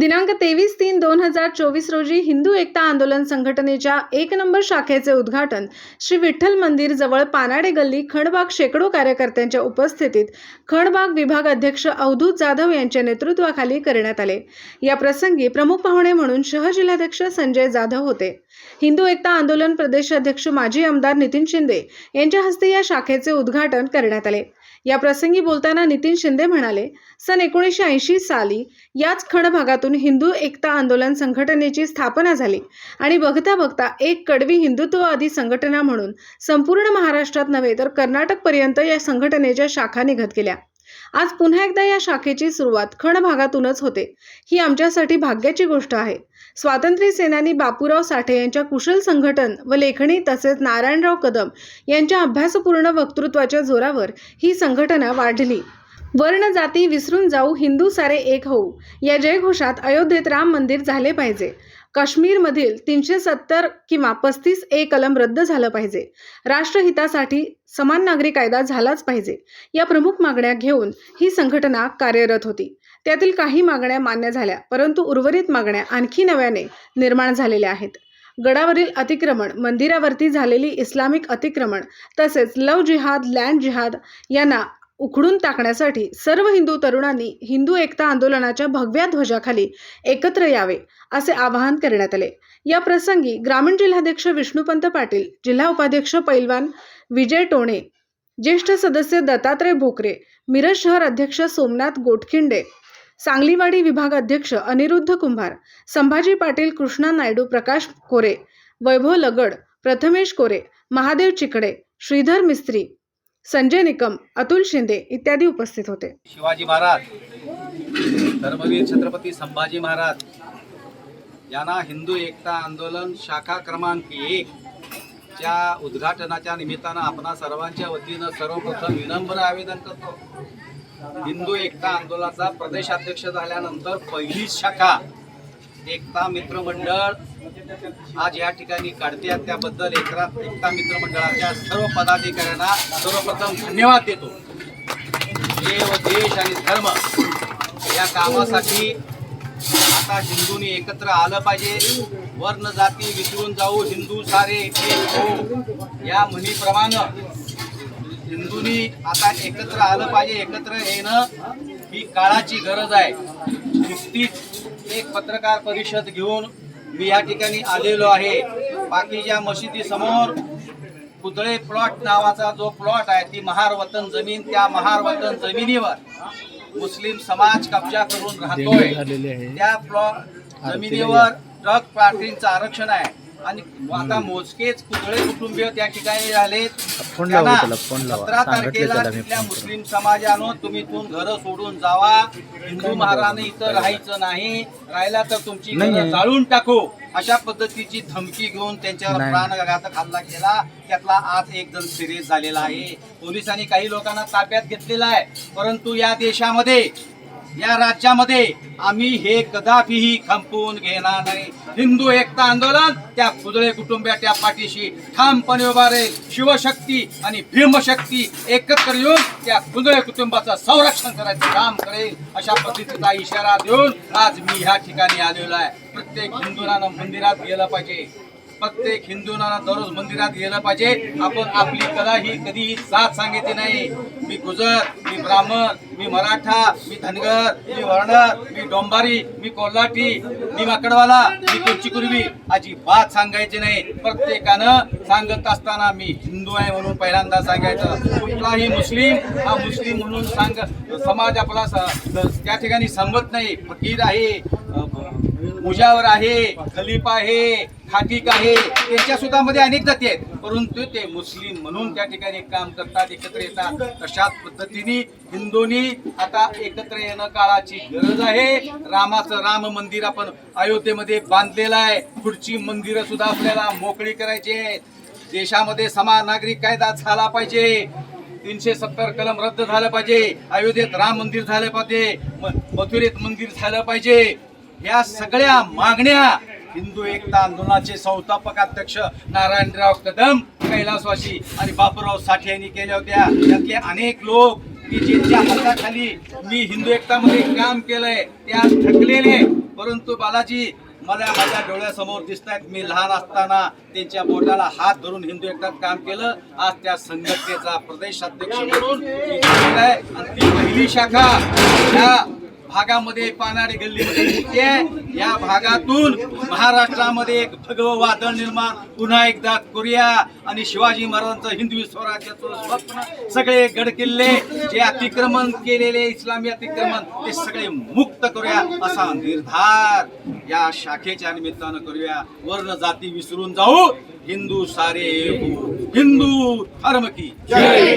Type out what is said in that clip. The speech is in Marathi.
दिनांक तेवीस तीन दोन हजार चोवीस रोजी हिंदू एकता आंदोलन संघटनेच्या एक नंबर शाखेचे उद्घाटन श्री विठ्ठल मंदिर जवळ पानाडे गल्ली खणबाग शेकडो कार्यकर्त्यांच्या उपस्थितीत खणबाग विभाग अध्यक्ष अवधूत जाधव यांच्या नेतृत्वाखाली करण्यात आले. या प्रसंगी प्रमुख पाहुणे म्हणून शहर संजय जाधव होते. हिंदू एकता आंदोलन प्रदेशाध्यक्ष माजी आमदार नितीन शिंदे यांच्या हस्ते या शाखेचे उद्घाटन करण्यात आले. या प्रसंगी बोलताना नितीन शिंदे म्हणाले सन एकोणीसशे ऐंशी साली याच खण भागातून हिंदू एकता आंदोलन संघटनेची स्थापना झाली आणि बघता बघता एक कडवी हिंदुत्ववादी संघटना म्हणून संपूर्ण महाराष्ट्रात नव्हे तर कर्नाटकपर्यंत या संघटनेच्या शाखा निघत गेल्या. आज पुन्हा एकदा या शाखेची सुरुवात खण भागातूनच होते. ही आमच्यासाठी भाग्याची गोष्ट आहे. स्वातंत्र्य सेनानी बापूराव साठे यांच्या कुशल संघटन व लेखणी तसेच नारायणराव कदम यांच्या अभ्यासपूर्ण वक्तृत्वाच्या जोरावर ही संघटना वाढली. वर्ण जाती विसरून जाऊ हिंदू सारे एक होऊ या जयघोषात अयोध्येत राम मंदिर झाले पाहिजे. काश्मीरमधील तीनशे सत्तर किंवा पस्तीस ए कलम रद्द झालं पाहिजे. राष्ट्रहितासाठी समान नागरी कायदा झालाच पाहिजे. या प्रमुख मागण्या घेऊन ही संघटना कार्यरत होती. त्यातील काही मागण्या मान्य झाल्या परंतु उर्वरित मागण्या आणखी नव्याने निर्माण झालेल्या आहेत. गडावरील अतिक्रमण मंदिरावरती झालेली इस्लामिक अतिक्रमण तसेच लव जिहाद लँड जिहाद यांना उखडून टाकण्यासाठी सर्व हिंदू तरुणांनी हिंदू एकता आंदोलनाच्या भगव्या ध्वजाखाली एकत्र यावे असे आवाहन करण्यात आले. या प्रसंगी ग्रामीण जिल्हाध्यक्ष विष्णुपंत पाटील जिल्हा उपाध्यक्ष पैलवान विजय टोणे ज्येष्ठ सदस्य दत्तात्रय भोकरे मिरज शहर अध्यक्ष सोमनाथ गोटखिंडे सांगलीवाडी विभाग अध्यक्ष अनिरुद्ध कुंभार संभाजी पाटील कृष्णा नायडू प्रकाश कोरे वैभव लगड प्रथमेश कोरे महादेव चिकडे श्रीधर मिस्त्री संजय निकम अतुल शिंदे इत्यादी उपस्थित होते. शिवाजी महाराज धर्मवीर छत्रपती संभाजी महाराज यांना हिंदू एकता आंदोलन शाखा क्रमांक एक च्या उद्घाटनाच्या निमित्तानं आपणा सर्वांच्या वतीनं सर्वप्रथम विनम्र आवेदन करतो. हिंदू एकता आंदोलनाचा प्रदेशाध्यक्ष झाल्यानंतर पहिलीच शाखा एकता मित्र मंडळ आज या ठिकाणी काढते त्याबद्दल एकरा एकता मित्र मंडळाच्या सर्व पदाधिकाऱ्यांना सर्वप्रथम धन्यवाद देतो. देव देश आणि धर्म या कामासाठी आता हिंदूंनी एकत्र आलं पाहिजे. वर्ण जाती विसरून जाऊ हिंदू सारे हो. या म्हणीप्रमाणे हिंदूंनी आता एकत्र आलं पाहिजे. एकत्र येणं ही काळाची गरज आहे. नुकतीच एक पत्रकार परिषद घेऊन मी या ठिकाणी आलेलो आहे. बाकीच्या मशिदी समोर पुतळे प्लॉट नावाचा जो प्लॉट आहे ती महार वतन जमीन त्या महार वतन जमिनीवर मुस्लिम समाज कब्जा करून राहतोय. त्या प्लॉट जमिनीवर ट्रक पार्टीचं आरक्षण आहे. आणि आता मोजकेच पुतळे कुटुंबीय त्या ठिकाणी झाले. सतरा तारखेला तिथल्या मुस्लिम समाजानं तुम्ही इथून घरं सोडून जावा. हिंदू महाराने इथं राहायचं नाही. राहिला तर तुमची. जाळून टाकू. अशा पद्धतीची धमकी घेऊन त्यांच्यावर. प्राणघातक हल्ला केला त्यातला आज एक जण सिरियस झालेला आहे. पोलिसांनी काही लोकांना ताब्यात घेतलेला आहे. परंतु या देशामध्ये या राज्यामध्ये आम्ही हे कदापिही खंपवून घेणार नाही. हिंदू एकता आंदोलन त्या कुदळे कुटुंबाच्या पाठीशी ठामपणे उभा राहील. शिवशक्ती आणि भीमशक्ती एकत्र येऊन त्या कुदळे कुटुंबाचं संरक्षण करायचं काम करेल अशा पद्धतीचा इशारा देऊन आज मी ह्या ठिकाणी आलेलो आहे. प्रत्येक हिंदूंना मंदिरात गेलं पाहिजे. प्रत्येक हिंदूंना दररोज मंदिरात गेलं पाहिजे. आपण आपली कला ही कधीही साथ सांगितली नाही. मी गुजर मी ब्राह्मण मी मराठा मी धनगर मी वर्णर मी डोंबारी मी कोल्हाटी मी माकडवाला मी कुर्ची अजिबात सांगायची नाही. प्रत्येकानं सांगत असताना मी हिंदू आहे म्हणून पहिल्यांदा सांगायचं. कुठलाही मुस्लिम हा मुस्लिम म्हणून सांग समाज आपला स- त्या ठिकाणी समजत नाही. फकीर आहे मुजावर आहे खलीफ आहे खाटीक आहे. त्यांच्या सुद्धा मध्ये अनेक जाती आहेत. परंतु ते मुस्लिम म्हणून त्या ठिकाणी काम करतात एकत्र येतात. तशाच पद्धतीने हिंदूंनी आता एकत्र येणं काळाची गरज आहे. रामाचं राम मंदिर आपण अयोध्येमध्ये बांधलेलं आहे. पुढची मंदिरं सुद्धा आपल्याला मोकळी करायची आहेत. देशामध्ये समान नागरिक कायदा झाला पाहिजे. तीनशे सत्तर कलम रद्द झालं पाहिजे. अयोध्येत राम मंदिर झालं पाहिजे. म- मथुरेत मंदिर झालं पाहिजे. या सगळ्या मागण्या हिंदू एकता आंदोलनाचे संस्थापक अध्यक्ष नारायणराव कदम कैलासवासी आणि बापूराव साठे यांनी केल्या होत्या. त्यातले अनेक लोक की ज्यांच्या हाताखाली मी हिंदू एकतामध्ये काम केलंय त्या थकलेले परंतु बालाजी मला माझ्या डोळ्यासमोर दिसत आहेत मी लहान असताना त्यांच्या बोटाला हात धरून हिंदू एकतात काम केलं. आज त्या संघटनेचा प्रदेश अध्यक्ष म्हणून आणि ती पहिली शाखा या भागामध्ये पानाडी गल्लीमध्ये निघते या भागातून महाराष्ट्रामध्ये एक भगव वादळ निर्माण पुन्हा एकदा करूया. आणि शिवाजी महाराजांचं हिंदवी स्वराज्याचं स्वप्न सगळे गडकिल्ले जे अतिक्रमण केलेले इस्लामी अतिक्रमण ते सगळे मुक्त करूया असा निर्धार या शाखेच्या निमित्तानं करूया. वर्ण जाती विसरून जाऊ. हिंदू सारे हिंदू धर्म की जय.